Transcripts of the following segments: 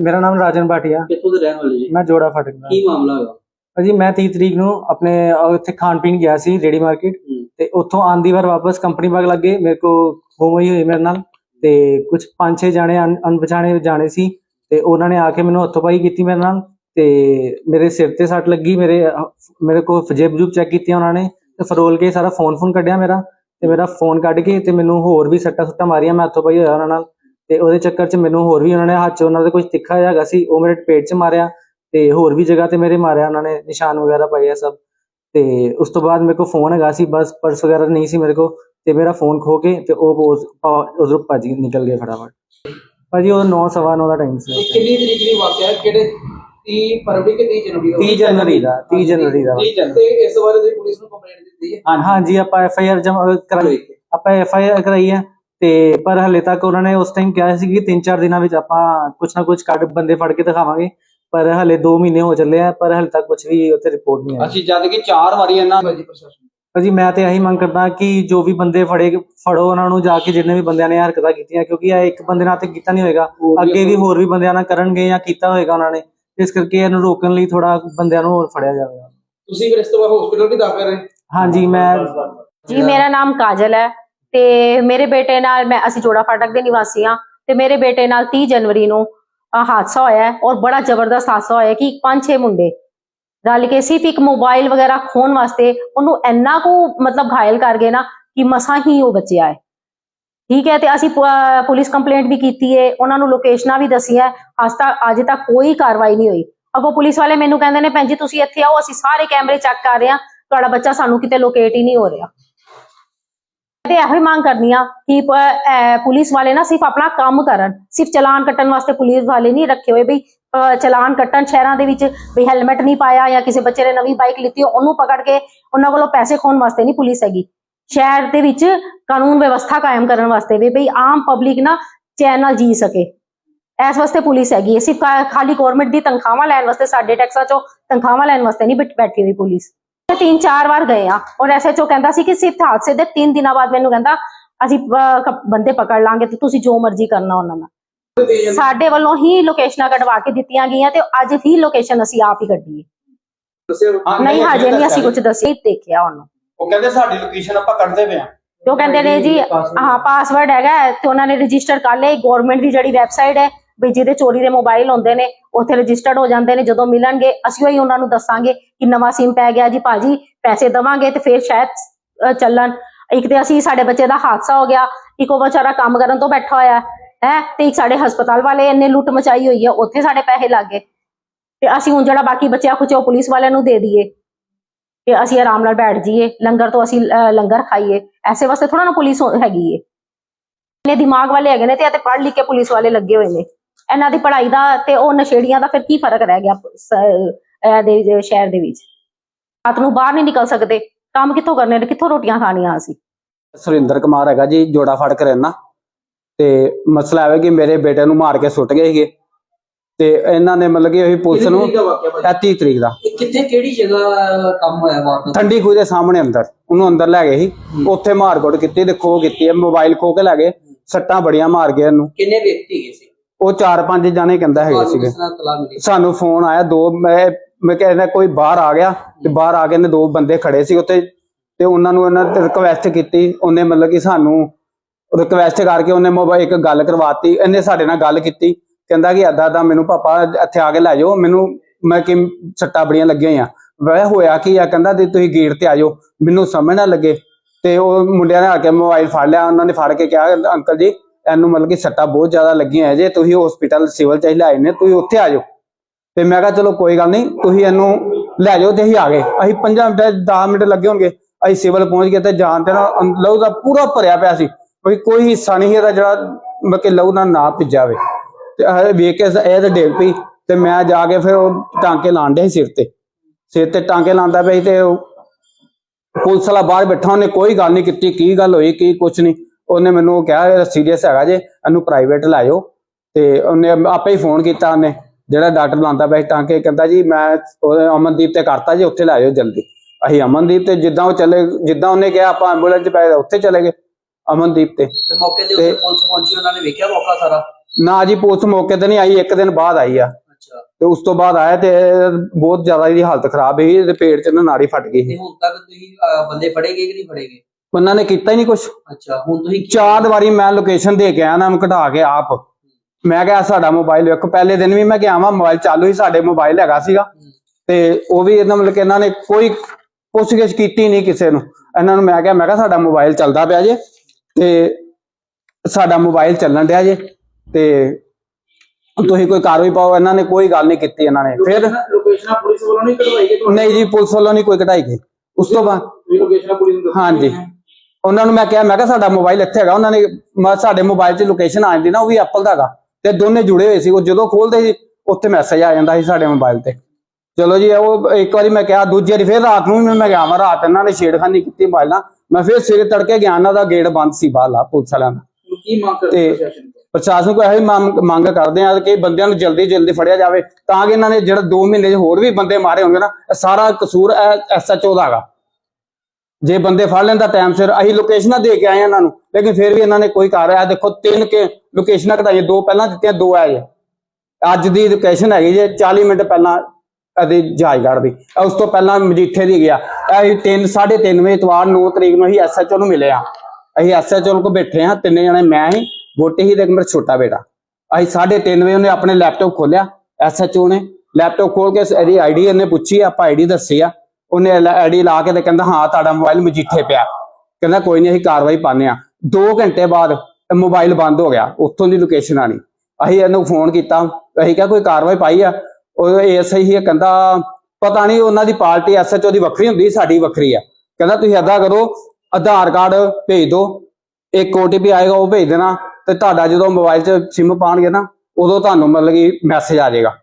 ਮੇਰਾ ਨਾਮ ਰਾਜਨ ਭਾਟੀਆ। ਕਿੱਥੋਂ ਦੇ ਰਹਿਣ ਵਾਲੇ ਜੀ? ਮੈਂ ਜੋੜਾ ਫਾਟਕ ਦਾ। ਕੀ ਮਾਮਲਾ ਹੈਗਾ? ਅਜੀ ਮੈਂ 30 ਤਰੀਕ ਨੂੰ ਆਪਣੇ ਉੱਥੇ ਖਾਣ ਪੀਣ ਗਿਆ ਸੀ ਰੇੜੀ ਮਾਰਕੀਟ। ਤੇ ਉੱਥੋਂ ਆਂਦੀ ਵਾਰ ਵਾਪਸ ਕੰਪਨੀ ਬਾਗ ਲੱਗੇ ਮੇਰੇ ਕੋ ਹੋਮ ਹੋਈ ਹੋਈ ਮੇਰੇ ਨਾਲ। ਤੇ ਕੁਝ ਪੰਜ ਛੇ ਜਾਣੇ ਅਣ- ਅਣਪਛਾਣੇ ਜਾਣੇ ਸੀ। ਤੇ ਉਹਨਾਂ ਨੇ ਆ ਕੇ ਮੈਨੂੰ ਹੱਥੋਂ ਪਾਈ ਕੀਤੀ ਮੇਰੇ ਨਾਲ। ਤੇ ਮੇਰੇ ਸਿਰ ਤੇ ਸੱਟ ਲੱਗੀ। ਮੇਰੇ ਮੇਰੇ ਕੋ ਜੇਬ ਜੂਬ ਚੈੱਕ ਕੀਤੀਆਂ ਉਹਨਾਂ ਨੇ। ਤੇ ਫਰੋਲ ਕੇ ਸਾਰਾ ਫੋਨ ਫੋਨ ਕੱਢਿਆ ਮੇਰਾ। ਤੇ ਮੇਰਾ ਫੋਨ ਕੱਢ ਕੇ ਤੇ ਮੈਨੂੰ ਹੋਰ ਵੀ ਸੱਟਾਂ ਸੁੱਟਾਂ ਮਾਰੀਆਂ। ਮੈਂ ਹੱਥੋਂ ਪਾਈ ਹੋਇਆ ਉਹਨਾਂ ਨਾਲ। ਤੇ ਉਹਦੇ ਚੱਕਰ 'ਚ ਮੈਨੂੰ ਹੋਰ ਵੀ ਉਹਨਾਂ ਨੇ ਹੱਥ 'ਚ ਉਹਨਾਂ ਦੇ ਕੁਝ ਤਿੱਖਾ ਜਿਹਾ ਹੈਗਾ ਸੀ ਉਹ ਮੇਰੇ ਪੇਟ 'ਚ ਮਾਰਿਆ ਤੇ ਹੋਰ ਵੀ ਜਗ੍ਹਾ ਤੇ ਮੇਰੇ ਮਾਰਿਆ ਉਹਨਾਂ ਨੇ ਨਿਸ਼ਾਨ ਵਗੈਰਾ ਪਾਏ ਆ ਸਭ। ਤੇ ਉਸ ਤੋਂ ਬਾਅਦ ਮੇਰੇ ਕੋਲ ਫੋਨ ਹੈਗਾ ਸੀ ਬਸ ਪਰਸ ਵਗੈਰਾ ਨਹੀਂ ਸੀ ਮੇਰੇ ਕੋਲ ਤੇ ਮੇਰਾ ਫੋਨ ਖੋ ਕੇ ਤੇ ਉਹ ਉਧਰੋਂ ਭੱਜ ਨਿਕਲ ਗਏ ਫਟਾਫਟ। ਭਾਜੀ ਉਹ 9 ਸਵਾ ਨੌ ਦਾ ਟਾਈਮ ਸੀ। ਕਿੰਨੀ ਤਰੀਕ ਦੀ ਵਾਕਿਆ ਹੈ ਕਿਹੜੇ 30 ਫਰਵਰੀ ਕਿ 30 ਜਨਵਰੀ ਦਾ? 30 ਜਨਵਰੀ ਦਾ 30 ਜਨਵਰੀ ਦਾ। ਹੈ ਤੇ ਇਸ ਬਾਰੇ ਤੁਸੀਂ ਪੁਲਿਸ ਨੂੰ ਕੰਪਲੇਂਟ ਦਿੱਤੀ ਹੈ? ਹਾਂਜੀ ਆਪਾਂ ਐਫ ਆਈ ਆਰ ਜਮਾ ਕਰਾਈ ਆਪਾਂ ਐਫ ਆਈ ਆਰ ਕਰਾਈ ਹੈ। ਤੇ ਪਰ ਹਲੇ ਤੱਕ ਉਹਨਾਂ ਨੇ ਉਸ ਟਾਈਮ ਕਿਹਾ ਸੀ ਕਿ 3-4 ਦਿਨਾਂ ਵਿੱਚ ਆਪਾਂ ਕੁਝ ਨਾ ਕੁਝ ਕੱਢ ਬੰਦੇ ਫੜ ਕੇ ਦਿਖਾਵਾਂਗੇ ਪਰ ਹਲੇ 2 ਮਹੀਨੇ ਹੋ ਚੱਲੇ ਆ ਪਰ ਹਲੇ ਤੱਕ ਕੁਝ ਵੀ ਉੱਥੇ ਰਿਪੋਰਟ ਨਹੀਂ ਆਈ ਅਸੀਂ ਜਦ ਕਿ ਚਾਰ ਵਾਰੀ ਇਹਨਾਂ ਭਾਜੀ ਪ੍ਰਸ਼ਾਸਨ ਭਾਜੀ ਮੈਂ ਤੇ ਇਹੀ ਮੰਗ ਕਰਦਾ ਕਿ ਜੋ ਵੀ ਬੰਦੇ ਫੜੇ ਫੜੋ ਉਹਨਾਂ ਨੂੰ ਜਾ ਕੇ ਜਿੰਨੇ ਵੀ ਬੰਦਿਆਂ ਨੇ ਹਰਕਤਾਂ ਕੀਤੀਆਂ ਕਿਉਂਕਿ ਇਹ ਇੱਕ ਬੰਦੇ ਨਾਲ ਤੇ ਕੀਤਾ ਨਹੀਂ ਹੋਏਗਾ। ਅੱਗੇ ਵੀ ਹੋਰ ਵੀ ਬੰਦਿਆਂ ਨਾਲ ਕਰਨਗੇ ਜਾਂ ਕੀਤਾ ਹੋਏਗਾ ਉਹਨਾਂ ਨੇ ਇਸ ਕਰਕੇ ਇਹਨੂੰ ਰੋਕਣ ਲਈ ਥੋੜਾ ਬੰਦਿਆਂ ਨੂੰ ਹੋਰ ਫੜਿਆ ਜਾਵੇਗਾ ਤੁਸੀਂ ਫਿਰ ਇਸ ਤੋਂ ਬਾਅਦ ਹਸਪੀਟਲ ਵੀ ਦਾਖਲ ਰਹੇ? ਹਾਂਜੀ ਮੈਂ ਜੀ ਮੇਰਾ ਨਾਮ ਕਾਜਲ ਹੈ। ਤੇ ਮੇਰੇ ਬੇਟੇ ਨਾਲ ਮੈਂ, ਅਸੀਂ ਜੋੜਾ ਫਾਟਕ ਦੇ ਨਿਵਾਸੀ ਹਾਂ ਤੇ ਮੇਰੇ ਬੇਟੇ ਨਾਲ 30 ਜਨਵਰੀ ਨੂੰ ਹਾਦਸਾ ਹੋਇਆ ਔਰ ਬੜਾ ਜ਼ਬਰਦਸਤ ਹਾਦਸਾ ਹੋਇਆ ਕਿ ਪੰਜ ਛੇ ਮੁੰਡੇ ਰਲ ਕੇ ਸਿਰਫ ਇੱਕ ਮੋਬਾਈਲ ਵਗੈਰਾ ਖੋਣ ਵਾਸਤੇ ਉਹਨੂੰ ਇੰਨਾ ਕੁ ਮਤਲਬ ਘਾਇਲ ਕਰ ਗਏ ਨਾ ਕਿ ਮਸਾਂ ਹੀ ਉਹ ਬਚਿਆ ਹੈ। ਠੀਕ ਹੈ, ਤੇ ਅਸੀਂ ਪੁਲਿਸ ਕੰਪਲੇਂਟ ਵੀ ਕੀਤੀ ਹੈ, ਉਹਨਾਂ ਨੂੰ ਲੋਕੇਸ਼ਨਾਂ ਵੀ ਦਸੀਆਂ ਅੱਜ ਤੱਕ ਅੱਜ ਤੱਕ ਕੋਈ ਕਾਰਵਾਈ ਨਹੀਂ ਹੋਈ। ਅੱਗੋਂ ਪੁਲਿਸ ਵਾਲੇ ਮੈਨੂੰ ਕਹਿੰਦੇ ਨੇ, ਭੈਣ ਜੀ ਤੁਸੀਂ ਇੱਥੇ ਆਓ, ਅਸੀਂ ਸਾਰੇ ਕੈਮਰੇ ਚੈੱਕ ਕਰ ਰਹੇ ਹਾਂ, ਤੁਹਾਡਾ ਬੱਚਾ ਸਾਨੂੰ ਕਿਤੇ ਲੋਕੇਟ ਹੀ ਨਹੀਂ ਹੋ ਰਿਹਾ। ਤੇ ਇਹੋ ਹੀ ਮੰਗ ਕਰਨੀ ਆ ਕਿ ਪੁਲਿਸ ਵਾਲੇ ਨਾ ਸਿਰਫ ਆਪਣਾ ਕੰਮ ਕਰਨ, ਸਿਰਫ ਚਲਾਨ ਕੱਟਣ ਵਾਸਤੇ ਪੁਲਿਸ ਵਾਲੇ ਨਹੀਂ ਰੱਖੇ ਹੋਏ ਬਈ ਚਲਾਨ ਕੱਟਣ ਸ਼ਹਿਰਾਂ ਦੇ ਵਿੱਚ ਵੀ ਹੈਲਮਟ ਨਹੀਂ ਪਾਇਆ ਜਾਂ ਕਿਸੇ ਬੱਚੇ ਨੇ ਨਵੀਂ ਬਾਈਕ ਲਿੱਤੀ, ਉਹਨੂੰ ਪਕੜ ਕੇ ਉਹਨਾਂ ਕੋਲੋਂ ਪੈਸੇ ਖੋਣ ਵਾਸਤੇ ਨਹੀਂ ਪੁਲਿਸ ਹੈਗੀ। ਸ਼ਹਿਰ ਦੇ ਵਿੱਚ ਕਾਨੂੰਨ ਵਿਵਸਥਾ ਕਾਇਮ ਕਰਨ ਵਾਸਤੇ ਵੀ ਭਈ ਆਮ ਪਬਲਿਕ ਨਾ ਚੈਨ ਨਾਲ ਜੀ ਸਕੇ। ਇਸ ਵਾਸਤੇ ਪੁਲਿਸ ਹੈਗੀ ਹੈ। ਸਿਰਫ ਖਾਲੀ ਗਵਰਨਮੈਂਟ ਦੀ ਤਨਖਾਹਾਂ ਲੈਣ ਵਾਸਤੇ ਸਾਡੇ ਟੈਕਸਾਂ ਚੋਂ ਤਨਖਾਹਾਂ ਲੈਣ ਵਾਸਤੇ ਨਹੀਂ ਬੈਠ- ਬੈਠੀ ਹੋਈ ਪੁਲਿਸ। ਤੇ ਤਿੰਨ ਚਾਰ ਵਾਰ ਗਏ ਆ। ਔਰ ਐਸਐਚਓ ਕਹਿੰਦਾ ਸੀ ਕਿ ਸਿਰਫ ਹਾਦਸੇ ਦੇ 3 ਦਿਨਾਂ ਬਾਅਦ ਮੈਨੂੰ ਕਹਿੰਦਾ ਅਸੀਂ ਬੰਦੇ ਪਕੜ ਲਾਂਗੇ ਤੇ ਤੁਸੀਂ ਜੋ ਮਰਜ਼ੀ ਕਰਨਾ ਉਹਨਾਂ ਨਾਲ। ਸਾਡੇ ਵੱਲੋਂ ਹੀ ਲੋਕੇਸ਼ਨਾਂ ਕਢਵਾ ਕੇ ਦਿੱਤੀਆਂ ਗਈਆਂ ਤੇ ਅੱਜ ਹੀ ਲੋਕੇਸ਼ਨ ਅਸੀਂ ਆਪ ਹੀ ਕੱਢੀ ਹੈ ਨਹੀਂ ਹਜੇ ਨਹੀਂ ਅਸੀਂ ਕੁਝ ਦੱਸਿਆ ਹੀ ਦੇਖਿਆ ਉਹਨੂੰ। ਉਹ ਕਹਿੰਦੇ ਸਾਡੀ ਲੋਕੇਸ਼ਨ ਆਪਾਂ ਕੱਢਦੇ ਪਏ ਆ। ਉਹ ਕਹਿੰਦੇ ਨੇ ਜੀ ਹਾਂ ਪਾਸਵਰਡ ਹੈਗਾ ਤੇ ਉਹਨਾਂ ਨੇ ਰਜਿਸਟਰ ਕਰ ਲਿਆ ਗਵਰਨਮੈਂਟ ਦੀ ਜਿਹੜੀ ਵੈਬਸਾਈਟ ਹੈ ਵੀ ਜਿਹਦੇ ਚੋਰੀ ਦੇ ਮੋਬਾਈਲ ਹੁੰਦੇ ਨੇ, ਉੱਥੇ ਰਜਿਸਟਰਡ ਹੋ ਜਾਂਦੇ ਨੇ, ਜਦੋਂ ਮਿਲਣਗੇ, ਅਸੀਂ ਉਹੀ ਉਹਨਾਂ ਨੂੰ ਦੱਸਾਂਗੇ ਕਿ ਨਵਾਂ ਸਿਮ ਪੈ ਗਿਆ ਜੀ ਭਾਜੀ, ਪੈਸੇ ਦਵਾਂਗੇ ਤੇ ਫਿਰ ਸ਼ਾਇਦ ਚੱਲਣ। ਇੱਕ ਤੇ ਅਸੀਂ ਸਾਡੇ ਬੱਚੇ ਦਾ ਹਾਦਸਾ ਹੋ ਗਿਆ, ਇੱਕ ਉਹ ਵਿਚਾਰਾ ਕੰਮ ਕਰਨ ਤੋਂ ਬੈਠਾ ਹੋਇਆ, ਹੈ, ਤੇ ਇੱਕ ਸਾਡੇ ਹਸਪਤਾਲ ਵਾਲੇ ਇੰਨੇ ਲੁੱਟ ਮਚਾਈ ਹੋਈ ਹੈ ਉੱਥੇ ਸਾਡੇ ਪੈਸੇ ਲੱਗ ਗਏ। ਤੇ ਅਸੀਂ ਹੁਣ ਜਿਹੜਾ ਬਾਕੀ ਬਚਿਆ ਖੁਚਿਆ ਉਹ ਪੁਲਿਸ ਵਾਲਿਆਂ ਨੂੰ ਦੇ ਦਈਏ। ਤੇ ਅਸੀਂ ਆਰਾਮ ਨਾਲ ਬੈਠ ਜਾਈਏ, ਲੰਗਰ ਤੋਂ ਅਸੀਂ ਲੰਗਰ ਖਾਈਏ। ਐਸੇ ਵਾਸਤੇ ਥੋੜਾ ਨਾ ਪੁਲਿਸ ਹੈਗੀ ਏ। ਇਹਨੇ ਦਿਮਾਗ ਵਾਲੇ ਹੈਗੇ ਨੇ ਤੇ ਇਹ ਤੇ ਪੜ੍ਹ ਲਿਖ ਕੇ ਪੁਲਿਸ ਵਾਲੇ ਲੱਗੇ ਹੋਏ ਨੇ। ਇਹਨਾਂ ਦੀ ਪੜ੍ਹਾਈ ਦਾ ਤੇ ਉਹ ਨਸ਼ੇੜੀਆਂ ਦਾ ਫਿਰ ਕੀ ਫ਼ਰਕ ਰਹਿ ਗਿਆ ਜੇ ਸ਼ਹਿਰ ਦੇ ਵਿੱਚ? ਰਾਤ ਨੂੰ ਬਾਹਰ ਨਹੀਂ ਨਿਕਲ ਸਕਦੇ। ਕੰਮ ਕਿੱਥੋਂ ਕਰਨੇ ਨੇ? ਕਿੱਥੋਂ ਰੋਟੀਆਂ ਖਾਣੀਆਂ ਅਸੀਂ? ਸੁਰਿੰਦਰ ਕੁਮਾਰ ਹੈਗਾ ਜੀ ਜੋੜਾ ਫੜਕ ਰਹਿਣਾ ਤੇ ਮਸਲਾ ਹੈ ਕਿ ਮੇਰੇ ਬੇਟੇ ਨੂੰ ਮਾਰ ਕੇ ਸੁੱਟ ਗਏ ਸੀਗੇ। ਤੇ ਇਹਨਾਂ ਨੇ ਮਤਲਬ ਕਿ ਉਹੀ ਪੁਲਿਸ ਨੂੰ ਕਿਹੜੀ ਤਰੀਕ ਦਾ ਵਾਕਿਆ ਭਾਜੀ? 31 ਤਰੀਕ ਦਾ। ਇਹ ਕਿੱਥੇ ਕਿਹੜੀ ਜਗ੍ਹਾ ਕੰਮ ਹੋਇਆ ਵਾਰਦਾਤ ਠੰਡੀ ਖੂਹ ਦੇ ਸਾਹਮਣੇ ਅੰਦਰ। ਉਹਨੂੰ ਅੰਦਰ ਲੈ ਗਏ ਸੀ। ਉੱਥੇ ਮਾਰਕੁੱਟ ਕੀਤੀ ਤੇ ਖੋ ਕੀਤੀ ਹੈ ਮੋਬਾਈਲ ਖੋ ਕੇ ਲੈ ਗਏ। ਸੱਟਾਂ ਬੜੀਆਂ ਮਾਰ ਗਏ ਇਹਨੂੰ। ਕਿੰਨੇ ਵਿਅਕਤੀ ਸੀ? ਉਹ ਚਾਰ ਪੰਜ ਜਾਣੇ ਕਹਿੰਦਾ ਹੈਗੇ ਸੀਗੇ। ਸਾਨੂੰ ਫੋਨ ਆਇਆ ਦੋ ਮੈਂ ਮੈਂ ਕਹਿੰਦਾ ਕੋਈ ਬਾਹਰ ਆ ਗਿਆ ਤੇ ਬਾਹਰ ਆ ਕੇ ਨੇ ਦੋ ਬੰਦੇ ਖੜੇ ਸੀ ਉੱਥੇ ਤੇ ਉਹਨਾਂ ਨੂੰ ਇਹਨਾਂ ਰਿਕਵੈਸਟ ਕੀਤੀ। ਉਹਨੇ ਮਤਲਬ ਕਿ ਸਾਨੂੰ ਰਿਕਵੈਸਟ ਕਰਕੇ ਉਹਨੇ ਮੋਬਾਈਲ ਇੱਕ ਗੱਲ ਕਰਵਾਤੀ ਇਹਨੇ ਸਾਡੇ ਨਾਲ ਗੱਲ ਕੀਤੀ। ਕਹਿੰਦਾ ਕਿ ਅੱਦਾ ਅੱਦਾ ਮੈਨੂੰ ਪਾਪਾ ਇੱਥੇ ਆ ਕੇ ਲੈ ਜਾਓ ਮੈਨੂੰ ਮੈਂ ਕਿ ਸੱਟਾਂ ਬੜੀਆਂ ਲੱਗੀਆਂ ਹੋਈਆਂ। ਵੈ ਹੋਇਆ ਕੀ ਆ? ਕਹਿੰਦਾ ਤੇ ਤੁਸੀਂ ਗੇਟ ਤੇ ਆ ਜਾਓ। ਮੈਨੂੰ ਸਮਝ ਨਾ ਲੱਗੇ ਤੇ ਉਹ ਮੁੰਡਿਆਂ ਨੇ ਆ ਕੇ ਮੋਬਾਈਲ ਫੜ ਲਿਆ ਉਹਨਾਂ ਨੇ ਫੜ ਕੇ ਕਿਹਾ ਅੰਕਲ ਜੀ ਇਹਨੂੰ ਮਤਲਬ ਕਿ ਸੱਟਾਂ ਬਹੁਤ ਜ਼ਿਆਦਾ ਲੱਗੀਆਂ ਹੈ ਜੇ ਤੁਸੀਂ ਹਸਪੀਟਲ ਸਿਵਲ ਚ ਹੀ ਲਾਏ ਨੇ, ਤੁਸੀਂ ਉੱਥੇ ਆ ਜਾਓ। ਤੇ ਮੈਂ ਕਿਹਾ ਚਲੋ ਕੋਈ ਗੱਲ ਨਹੀਂ, ਤੁਸੀਂ ਇਹਨੂੰ ਲੈ ਜਾਓ ਤੇ ਅਸੀਂ ਆ ਗਏ। ਅਸੀਂ 5 ਮਿੰਟ 10 ਮਿੰਟ ਲੱਗੇ ਹੋਣਗੇ। ਅਸੀਂ ਸਿਵਲ ਪਹੁੰਚ ਗਏ ਤੇ ਜਾਣ ਤੇ ਨਾ ਲਹੂ ਦਾ ਪੂਰਾ ਭਰਿਆ ਪਿਆ ਸੀ। ਕੋਈ ਕੋਈ ਹਿੱਸਾ ਨਹੀਂ ਇਹਦਾ ਜਿਹੜਾ ਮਤਲਬ ਕਿ ਲਹੂ ਨਾਲ ਨਾ ਭਿੱਜਾਵੇ ਤੇ ਇਹ ਵੇਖ ਕੇ ਇਹ ਤਾਂ ਡੇਗ ਪਈ। ਤੇ ਮੈਂ ਜਾ ਕੇ ਫਿਰ ਉਹ ਟਾਂਕੇ ਲਾਣ ਡਿਆ ਸੀ ਸਿਰ ਤੇ। ਸਿਰ ਤੇ ਟਾਂਕੇ ਲਾਉਂਦਾ ਪਿਆ ਤੇ ਪੁਲਿਸ ਵਾਲਾ ਬਾਹਰ ਬੈਠਾ, ਉਹਨੇ ਕੋਈ ਗੱਲ ਨਹੀਂ ਕੀਤੀ, ਕੀ ਗੱਲ ਹੋਈ, ਕੀ ਕੁਛ ਨਹੀਂ। ਉਹਨੇ ਮੈਨੂੰ ਕਿਹਾ ਸੀਰੀਅਸ ਹੈਗਾ ਜੇ ਇਹਨੂੰ ਪ੍ਰਾਈਵੇਟ ਲੈ ਜਾਓ ਤੇ ਉਹਨੇ ਆਪੇ ਹੀ ਫੋਨ ਕੀਤਾ ਉਹਨੇ ਜਿਹੜਾ ਡਾਕਟਰ ਲਾਉਂਦਾ ਪਿਆ ਸੀ ਟਾਂਕੇ ਕਹਿੰਦਾ ਜੀ ਮੈਂ ਅਮਨਦੀਪ ਤੇ ਕਰਤਾ ਜੀ ਉੱਥੇ ਲੈ ਜਾਓ ਜਲਦੀ। ਅਸੀਂ ਅਮਨਦੀਪ ਤੇ ਜਿੱਦਾਂ ਉਹ ਚੱਲੇ ਜਿੱਦਾਂ ਉਹਨੇ ਕਿਹਾ ਆਪਾਂ ਐਂਬੂਲੈਂਸ 'ਚ ਪਏ ਉੱਥੇ ਚਲੇ ਗਏ ਅਮਨਦੀਪ ਤੇ। ਤੇ ਮੌਕੇ ਦੇ ਉੱਤੇ ਪੁਲਿਸ ਪਹੁੰਚੀ ਉਹਨਾਂ ਨੇ ਵੇਖਿਆ ਮੌਕਾ ਸਾਰਾ? ਨਾ ਜੀ ਪੁਲਿਸ ਮੌਕੇ ਤੇ ਨਹੀਂ ਆਈ ਇੱਕ ਦਿਨ ਬਾਅਦ ਆਈ ਆ। ਅੱਛਾ। ਤੇ ਉਸ ਤੋਂ ਬਾਅਦ ਆਇਆ ਤੇ ਬਹੁਤ ਜ਼ਿਆਦਾ ਇਹਦੀ ਹਾਲਤ ਖਰਾਬ ਸੀ ਇਹਦੇ ਪੇਟ 'ਚ ਨਾ ਨਾੜੀ ਫਟ ਗਈ ਤੇ ਹੁਣ ਤੱਕ ਤੁਸੀਂ ਅਹ, ਬੰਦੇ ਫੜੇਗੇ ਕਿ ਨਹੀਂ ਫੜੇਗੇ ਉਹਨਾਂ ਨੇ ਕੀਤਾ ਹੀ ਨਹੀਂ ਕੁਛ। ਅੱਛਾ ਹੁਣ ਤੁਸੀਂ ਚਾਰ ਵਾਰੀ ਮੈਂ ਲੋਕੇਸ਼ਨ ਦੇ ਕੇ ਆਇਆ ਨੂੰ ਘਟਾ ਕੇ ਆਪ। ਮੈਂ ਕਿਹਾ ਸਾਡਾ ਮੋਬਾਈਲ ਵੇਖੋ ਪਹਿਲੇ ਦਿਨ ਵੀ ਮੈਂ ਕਿਹਾ ਆਵਾਂ ਮੋਬਾਈਲ ਚਾਲੂ ਹੀ ਸਾਡੇ ਮੋਬਾਈਲ ਹੈਗਾ ਸੀਗਾ। ਤੇ ਉਹ ਵੀ ਇਹਨਾਂ ਮਤਲਬ ਕਿ ਇਹਨਾਂ ਨੇ ਕੋਈ ਪੁੱਛਗਿੱਛ ਕੀਤੀ ਨਹੀਂ ਕਿਸੇ ਨੂੰ। ਇਹਨਾਂ ਨੂੰ ਮੈਂ ਕਿਹਾ ਮੈਂ ਕਿਹਾ ਸਾਡਾ ਮੋਬਾਈਲ ਚੱਲਦਾ ਪਿਆ ਜੇ ਤੇ ਸਾਡਾ ਮੋਬਾਈਲ ਚੱਲਣ ਡਿਆ ਜੇ ਤੇ ਤੁਸੀਂ ਕੋਈ ਕਾਰਵਾਈ ਪਾਓ ਇਹਨਾਂ ਨੇ ਕੋਈ ਗੱਲ ਨਹੀਂ ਕੀਤੀ ਇਹਨਾਂ ਨੇ। ਫਿਰ ਲੋਕੇਸ਼ਨਾਂ ਪੁਲਿਸ ਵੱਲੋਂ ਨਹੀਂ ਕਢਵਾਈ ਗਈ ਨਹੀਂ ਜੀ ਪੁਲਿਸ ਵੱਲੋਂ ਨਹੀਂ ਕੋਈ ਕਢਾਈ ਗਈ। ਉਸ ਤੋਂ ਬਾਅਦ ਵੀ ਲੋਕੇਸ਼ਨਾਂ ਪੁਲਿਸ ਨੂੰ ਹਾਂਜੀ। ਉਹਨਾਂ ਨੂੰ ਮੈਂ ਕਿਹਾ ਮੈਂ ਕਿਹਾ ਸਾਡਾ ਮੋਬਾਈਲ ਇੱਥੇ ਹੈਗਾ। ਉਹਨਾਂ ਨੇ ਮੈਂ ਸਾਡੇ ਮੋਬਾਈਲ 'ਚ ਲੋਕੇਸ਼ਨ ਆ ਜਾਂਦੀ ਨਾ ਉਹ ਵੀ ਐਪਲ ਦਾ ਹੈਗਾ। ਤੇ ਦੋਨੇ ਜੁੜੇ ਹੋਏ ਸੀ। ਉਹ ਜਦੋਂ ਖੋਲਦੇ ਸੀ ਉੱਥੇ ਮੈਸੇਜ ਆ ਜਾਂਦਾ ਸੀ ਸਾਡੇ ਮੋਬਾਈਲ ਤੇ। ਚਲੋ ਜੀ ਉਹ ਇੱਕ ਵਾਰੀ ਮੈਂ ਕਿਹਾ ਦੂਜੀ ਵਾਰੀ ਫਿਰ ਰਾਤ ਨੂੰ ਵੀ ਮੈਂ ਗਿਆ ਮੈਂ ਰਾਤ ਇਹਨਾਂ ਨੇ ਛੇੜਖਾਨੀ ਕੀਤੀ ਮੋਬਾਈਲ ਨਾਲ। ਮੈਂ ਫਿਰ ਸਵੇਰੇ ਤੜਕੇ ਗਿਆ ਇਹਨਾਂ ਦਾ ਗੇਟ ਬੰਦ ਸੀ ਬਾਹਲਾ ਪੁਲਿਸ ਵਾਲਿਆਂ ਦਾ। ਹੁਣ ਕੀ ਮੰਗ ਕਰਦੇ ਤੇ- ਪ੍ਰਸ਼ਾਸਨ ਤੋਂ? ਪ੍ਰਸ਼ਾਸਨ ਇਹੀ ਮੰਗ ਮੰਗ ਕਰਦੇ ਆ ਕਿ ਬੰਦਿਆਂ ਨੂੰ ਜਲਦੀ ਜਲਦੀ ਫੜਿਆ ਜਾਵੇ ਤਾਂ ਕਿ ਇਹਨਾਂ ਨੇ ਜਿਹੜਾ 2 ਮਹੀਨੇ 'ਚ ਹੋਰ ਵੀ ਬੰਦੇ ਮਾਰੇ ਹੋਣਗੇ ਨਾ ਇਹ ਸਾਰਾ ਕਸੂਰ ਐਸਐਚਓ ਦਾ ਹੈਗਾ। ਜੇ ਬੰਦੇ ਫੜ ਲੈਂਦਾ ਟਾਈਮ ਸਿਰ, ਅਸੀਂ ਲੋਕੇਸ਼ਨਾਂ ਦੇ ਕੇ ਆਏ ਆ ਇਹਨਾਂ ਨੂੰ, ਲੇਕਿਨ ਫਿਰ ਵੀ ਇਹਨਾਂ ਨੇ ਕੋਈ ਕਰ ਰਿਹਾ ਦੇਖੋ, ਤਿੰਨ ਕੇ ਲੋਕੇਸ਼ਨਾਂ ਕਢਾਈਆਂ ਦੋ ਪਹਿਲਾਂ ਦਿੱਤੀਆਂ, ਦੋ ਆਏ ਅੱਜ ਦੀ ਲੋਕੇਸ਼ਨ ਹੈਗੀ ਜੇ 40 ਮਿੰਟ ਪਹਿਲਾਂ ਇਹਦੀ ਜਹਾਜ਼ਗੜ੍ਹ ਦੀ। ਉਸ ਤੋਂ ਪਹਿਲਾਂ ਮਜੀਠੇ ਦੀ ਗਿਆ। ਇਹ 3 3:30 ਵਜੇ ਇਤਵਾਰ 9 ਤਰੀਕ ਨੂੰ ਅਸੀਂ ਐਸਐਚਓ ਨੂੰ ਮਿਲੇ ਆ ਅਸੀਂ ਐਸਐਚਓ ਕੋਲ ਬੈਠੇ ਆ ਤਿੰਨੇ ਜਣੇ, ਮੈਂ ਹੀ, ਵੋਟੀ ਹੀ ਤੇ ਇੱਕ ਮੇਰਾ ਛੋਟਾ ਬੇਟਾ। ਅਸੀਂ 3:30 ਵਜੇ ਉਹਨੇ ਆਪਣੇ ਲੈਪਟਾਪ ਖੋਲਿਆ ਐਸਐਚਓ ਨੇ। ਲੈਪਟਾਪ ਖੋਲ ਕੇ ਇਹਦੀ ਆਈਡੀ ਇਹਨੇ ਪੁੱਛੀ, ਆਪਾਂ ਆਈਡੀ ਦੱਸੀ ਆ। ਉਹਨੇ ਆਈਡੀ ਲਾ ਕੇ ਤੇ ਕਹਿੰਦਾ, ਹਾਂ, ਤੁਹਾਡਾ ਮੋਬਾਈਲ ਮਜੀਠੇ ਪਿਆ। ਕਹਿੰਦਾ, ਕੋਈ ਨਹੀਂ ਅਸੀਂ ਕਾਰਵਾਈ ਪਾਣੇ ਆ 2 ਘੰਟੇ ਬਾਅਦ ਮੋਬਾਈਲ ਬੰਦ ਹੋ ਗਿਆ, ਉੱਥੋਂ ਦੀ ਲੋਕੇਸ਼ਨ ਆਣੀ। ਅਸੀਂ ਇਹਨੂੰ ਫੋਨ ਕੀਤਾ, ਅਸੀਂ ਕਿਹਾ, ਕੋਈ ਕਾਰਵਾਈ ਪਾਈ ਆ? ਉਹ ਐਸਆਈ ਹੀ ਕਹਿੰਦਾ, ਪਤਾ ਨਹੀਂ ਉਹਨਾਂ ਦੀ ਪਾਰਟੀ ਐਸਐਚਓ ਦੀ ਵੱਖਰੀ ਹੁੰਦੀ, ਸਾਡੀ ਵੱਖਰੀ ਆ। ਕਹਿੰਦਾ, ਤੁਸੀਂ ਏਦਾਂ ਕਰੋ, ਆਧਾਰ ਕਾਰਡ ਭੇਜ ਦਿਓ, ਇੱਕ ਓਟੀਪੀ ਆਏਗਾ, ਉਹ ਭੇਜ ਦੇਣਾ ਤੇ ਤੁਹਾਡਾ ਜਦੋਂ ਮੋਬਾਈਲ 'ਚ ਸਿਮ ਪਾਣਗੇ ਨਾ, ਉਦੋਂ ਤੁਹਾਨੂੰ ਮਤਲਬ ਕਿ ਮੈਸੇਜ ਆ ਜਾਏਗਾ।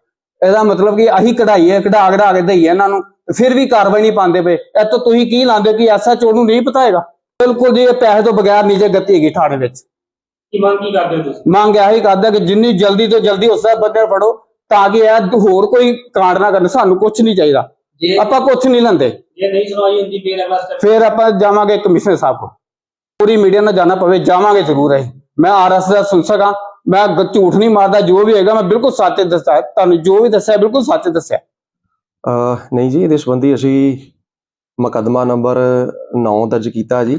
ਇਹਦਾ ਮਤਲਬ ਕਿ ਅਸੀਂ ਕਢਾਈਏ ਕਢਾ ਕਢਾ ਕੇ ਦਈਏ ਇਹਨਾਂ ਨੂੰ ਫਿਰ ਵੀ ਕਾਰਵਾਈ ਨਹੀਂ ਪਾਉਂਦੇ ਪਏ। ਇਹ ਤੋਂ ਤੁਸੀਂ ਕੀ ਲਾਉਂਦੇ ਹੋ ਕਿ ਐਸਐਚਓ ਨੂੰ ਨਹੀਂ ਪਤਾ ਹੈਗਾ ਬਿਲਕੁਲ ਜੀ ਇਹ ਪੈਸੇ ਤੋਂ ਬਗੈਰ ਨੀਚੇ ਗਤੀ ਹੈਗੀ ਥਾਣੇ ਵਿੱਚ। ਕੀ ਮੰਗ ਕੀ ਕਰਦੇ ਹੋ ਤੁਸੀਂ? ਮੰਗ ਇਹੀ ਕਰਦਾ ਕਿ ਜਿੰਨੀ ਜਲਦੀ ਤੋਂ ਜਲਦੀ ਉਸ ਦਾ ਬੰਦੇ ਫੜੋ ਤਾਂ ਕਿ ਇਹ ਹੋਰ ਕੋਈ ਕਾਂਡ ਨਾ ਕਰਨ। ਸਾਨੂੰ ਕੁਝ ਨਹੀਂ ਚਾਹੀਦਾ। ਆਪਾਂ ਕੁਝ ਨਹੀਂ ਲੈਂਦੇ। ਜੇ ਨਹੀਂ ਸੁਣਵਾਈ ਹੁੰਦੀ ਫੇਰ ਆਪਾਂ ਜਾਵਾਂਗੇ ਕਮਿਸ਼ਨਰ ਸਾਹਿਬ ਕੋਲ। ਪੂਰੀ ਮੀਡੀਆ ਨਾਲ ਜਾਣਾ ਪਵੇ ਜਾਵਾਂਗੇ ਜ਼ਰੂਰ ਅਸੀਂ। ਮੈਂ ਆਰਐਸ ਦਾ ਸੁਣ ਸਕਾਂ ਮੈਂ ਝੂਠ ਨਹੀਂ ਮਾਰਦਾ ਜੋ ਵੀ ਹੈਗਾ ਮੈਂ ਬਿਲਕੁਲ ਸੱਚ ਦੱਸਿਆ ਤੁਹਾਨੂੰ ਜੋ ਵੀ ਦੱਸਿਆ ਬਿਲਕੁਲ ਸੱਚ ਦੱਸਿਆ ਅਹ ਨਹੀਂ ਜੀ ਇਹਦੇ ਸੰਬੰਧੀ ਅਸੀਂ ਮੁਕੱਦਮਾ ਨੰਬਰ 9 ਦਰਜ ਕੀਤਾ ਜੀ।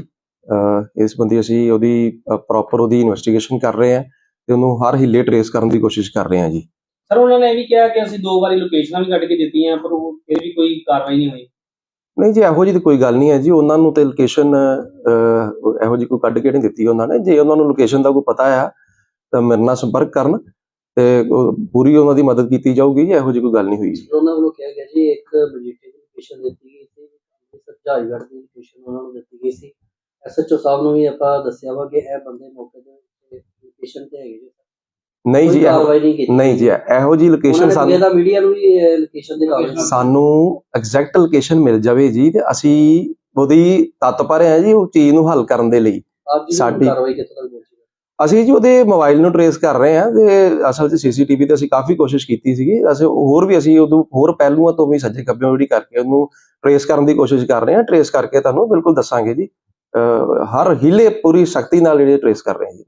ਅਹ ਇਸ ਸੰਬੰਧੀ ਅਸੀਂ ਉਹਦੀ ਪ੍ਰੋਪਰ ਉਹਦੀ ਇਨਵੈਸਟੀਗੇਸ਼ਨ ਕਰ ਰਹੇ ਹਾਂ ਤੇ ਉਹਨੂੰ ਹਰ ਹਿੱਲੇ ਟਰੇਸ ਕਰਨ ਦੀ ਕੋਸ਼ਿਸ਼ ਕਰ ਰਹੇ ਹਾਂ ਜੀ। ਸਰ ਉਹਨਾਂ ਨੇ ਇਹ ਵੀ ਕਿਹਾ ਕਿ ਅਸੀਂ ਦੋ ਵਾਰੀ ਲੋਕੇਸ਼ਨਾਂ ਵੀ ਕੱਢ ਕੇ ਦਿੱਤੀਆਂ ਪਰ ਉਹ ਫਿਰ ਵੀ ਕੋਈ ਕਾਰਵਾਈ ਨਹੀਂ ਹੋਈ। ਨਹੀਂ ਜੀ ਇਹੋ ਜਿਹੀ ਤਾਂ ਕੋਈ ਗੱਲ ਨਹੀਂ ਹੈ ਜੀ। ਉਹਨਾਂ ਨੂੰ ਤੇ ਲੋਕੇਸ਼ਨ ਇਹੋ ਜਿਹੀ ਕੋਈ ਕੱਢ ਕੇ ਨਹੀਂ ਦਿੱਤੀ ਉਹਨਾਂ ਨੇ। ਜੇ ਉਹਨਾਂ ਨੂੰ ਲੋਕੇਸ਼ਨ ਦਾ ਕੋਈ ਪਤਾ ਆ ਮੇਰੇ ਨਾਲ ਸੰਪਰਕ ਕਰਨ ਤੇ ਪੂਰੀ ਉਹਨਾਂ ਦੀ ਮਦਦ ਕੀਤੀ ਜਾਊਗੀ ਜੀ ਇਹੋ ਜਿਹੀ ਕੋਈ ਗੱਲ ਨਹੀਂ ਹੋਈ? ਜੀ ਉਹਨਾਂ ਵੱਲੋਂ ਕਿਹਾ ਗਿਆ ਜੀ ਇੱਕ ਮਜੀਠੇ ਦੀ ਲੋਕੇਸ਼ਨ ਦਿੱਤੀ ਗਈ ਸੀ ਸਰਜਾਈਗੜ੍ਹ ਦੀ ਲੋਕੇਸ਼ਨ ਉਹਨਾਂ ਨੂੰ ਦਿੱਤੀ ਗਈ ਸੀ। ਐਸਐਚਓ ਸਾਹਿਬ ਨੂੰ ਵੀ ਆਪਾਂ ਦੱਸਿਆ ਵਾ ਕਿ ਇਹ ਬੰਦੇ ਮੌਕੇ ਤੇ ਲੋਕੇਸ਼ਨ ਤੇ ਹੈਗੇ ਜੀ ਨਹੀਂ ਜੀ ਨਹੀਂ ਜੀ ਇਹੋ ਜਿਹੀ ਲੋਕੇਸ਼ਨ ਸਾਨੂੰ ਦਾ ਮੀਡੀਆ ਨੂੰ ਵੀ ਲੋਕੇਸ਼ਨ ਦੇ ਸਾਨੂੰ ਐਗਜ਼ੈਕਟ ਲੋਕੇਸ਼ਨ ਮਿਲ ਜਾਵੇ ਜੀ ਤੇ ਅਸੀਂ ਉਹਦੀ ਤਤਪਰ ਹਾਂ ਜੀ ਉਹ ਚੀਜ਼ ਨੂੰ ਹੱਲ ਕਰਨ ਦੇ ਲਈ। ਜੀ ਸਾਡੀ- ਕਾਰਵਾਈ ਕਿੱਥੋਂ ਤੱਕ? ਅਸੀਂ ਜੀ ਉਹਦੇ ਮੋਬਾਈਲ ਨੂੰ ਟਰੇਸ ਕਰ ਰਹੇ ਹਾਂ ਤੇ ਅਸਲ 'ਚ ਸੀਸੀਟੀਵੀ ਤੇ ਅਸੀਂ ਕਾਫੀ ਕੋਸ਼ਿਸ਼ ਕੀਤੀ ਸੀਗੀ। ਅਸੀਂ ਹੋਰ ਵੀ ਅਸੀਂ ਉਦੋਂ ਹੋਰ ਪਹਿਲੂਆਂ ਤੋਂ ਵੀ ਸੱਜੇ ਖੱਬੇ ਜਿਹੜੀ ਕਰਕੇ ਉਹਨੂੰ ਟਰੇਸ ਕਰਨ ਦੀ ਕੋਸ਼ਿਸ਼ ਕਰ ਰਹੇ ਹਾਂ। ਟਰੇਸ ਕਰਕੇ ਤੁਹਾਨੂੰ ਬਿਲਕੁਲ ਦੱਸਾਂਗੇ ਜੀ। ਹਰ ਹਿੱਲੇ ਪੂਰੀ ਸ਼ਕਤੀ ਨਾਲ ਜਿਹੜੇ ਟਰੇਸ ਕਰ ਰਹੇ ਹਾਂ ਜੀ।